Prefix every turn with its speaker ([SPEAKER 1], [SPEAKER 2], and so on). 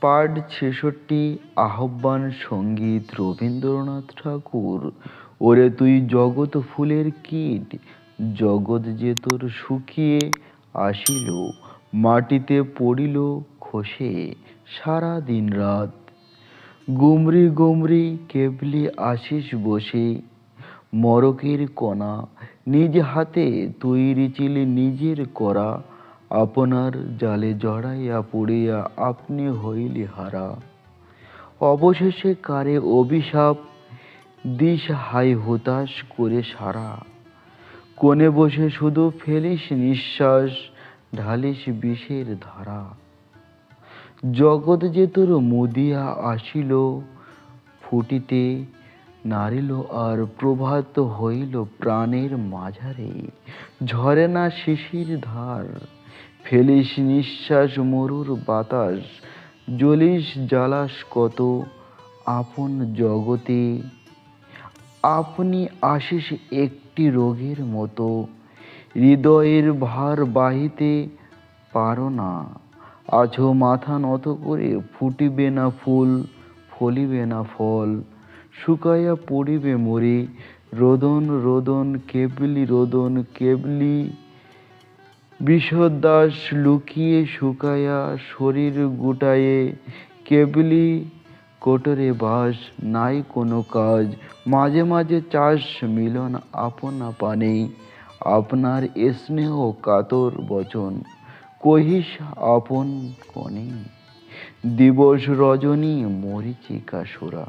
[SPEAKER 1] পাঠ ছেষট্টি, আহ্বান সংগীত রবীন্দ্রনাথ ঠাকুর। ওরে তুই জগৎ ফুলের কীট, জগৎ যে তোর শুকিয়ে আসিল, মাটিতে পড়িল খসে সারা দিন রাত। গুমরি গুমরি কেবলি আসিস বসে, মরকের কণা নিজ হাতে তৈরি চিলি নিজের করা। আপনার জালে জড়াইয়া পড়িয়া আপনি হইলে হারা। অবশেষে কারে অভিশাপ দিস হাই হতাশ করে সারা। কোণে বসে শুধু ফেলিস নিঃশ্বাস, ঢালিস বিষের ধারা। জগৎ যে তোর মুদিয়া আসিল, ফুটিতে নারিল আর প্রভাত হইল প্রাণের মাঝারে। ঝরে না শিশির ধার। ফেলিস নিঃশ্বাস মরুর বাতাস। জ্বলিস জ্বালাস কত আপন জগতে। আপনি আসিস একটি রোগের মতো। হৃদয়ের ভার বাহিতে পারো না। আছো মাথা নত করে ফুটিবে না ফুল, ফলিবে না ফল। শুকাইয়া পড়িবে মরি। রোদন রোদন, কেবলি রোদন, কেবলি। বিষদাস লুকিয়ে শুকায়া শরীর গুটায়ে কেবলি কোটরে বাস, নাই কোনো কাজ। মাঝে মাঝে চাষ মিলন আপনা পানে আপনার স্নেহ কাতর বচন, কহিস আপন কনে। দিবস রজনী মরিচিকা সুরা।